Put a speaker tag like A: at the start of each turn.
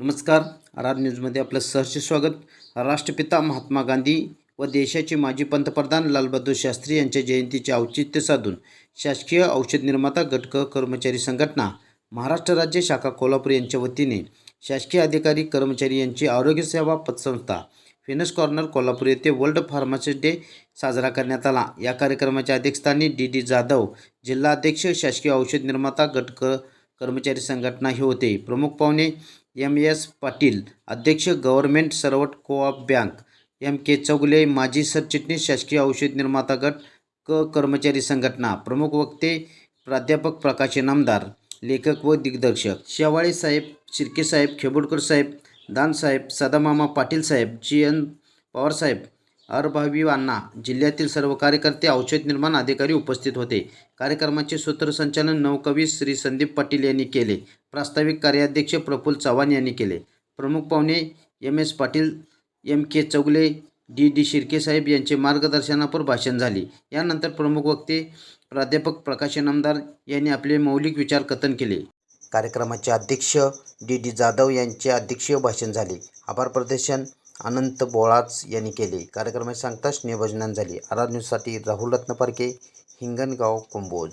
A: नमस्कार. R R न्यूजमध्ये आपलं सहर्ष स्वागत. राष्ट्रपिता महात्मा गांधी व देशाचे माजी पंतप्रधान लालबहादूर शास्त्री यांच्या जयंतीचे औचित्य साधून शासकीय औषध निर्माता घटक कर्मचारी संघटना महाराष्ट्र राज्य शाखा कोल्हापूर यांच्या वतीने शासकीय अधिकारी कर्मचारी यांची आरोग्यसेवा पतसंस्था फिनस कॉर्नर कोल्हापूर येथे वर्ल्ड फार्मासिस्ट डे साजरा करण्यात आला. या कार्यक्रमाच्या अध्यक्षस्थानी डी डी जाधव जिल्हा अध्यक्ष शासकीय औषध निर्माता घटक कर्मचारी संघटना हे होते. प्रमुख पाहुणे एम एस पाटील अध्यक्ष government servant co-op bank M K Chougule माजी सरचिटणीस शासकीय औषध निर्माता गट क कर्मचारी संघटना प्रमुख वक्ते प्राध्यापक प्रकाश नामदार लेखक व दिग्दर्शक शेवाळे साहेब शिर्के साहेब खेबोडकर साहेब दानसाहेब सदामामा पाटील साहेब जी एन पवार साहेब अरभावी जिल्ह्यातील सर्व कार्यकर्ते औषध निर्माण अधिकारी उपस्थित होते. कार्यक्रमाचे सूत्रसंचालन नवकवी श्री संदीप पाटील यांनी केले. प्रास्ताविक कार्याध्यक्ष प्रफुल्ल चव्हाण यांनी केले. प्रमुख पाहुणे M S Patil M K Chougule D D Shirke saheb यांचे मार्गदर्शनापर भाषण झाले. यानंतर प्रमुख वक्ते प्राध्यापक प्रकाश इनामदार यांनी आपले मौलिक विचार कथन केले. कार्यक्रमाचे अध्यक्ष डी डी जाधव यांचे अध्यक्षीय भाषण झाले. आभार प्रदर्शन अनंत बोळाच यांनी केले. कार्यक्रमाचे सांगता स्नेहभजनान झाली. आर न्यूजसाठी राहुल रत्नपारखे हिंगणगाव कुंभोज.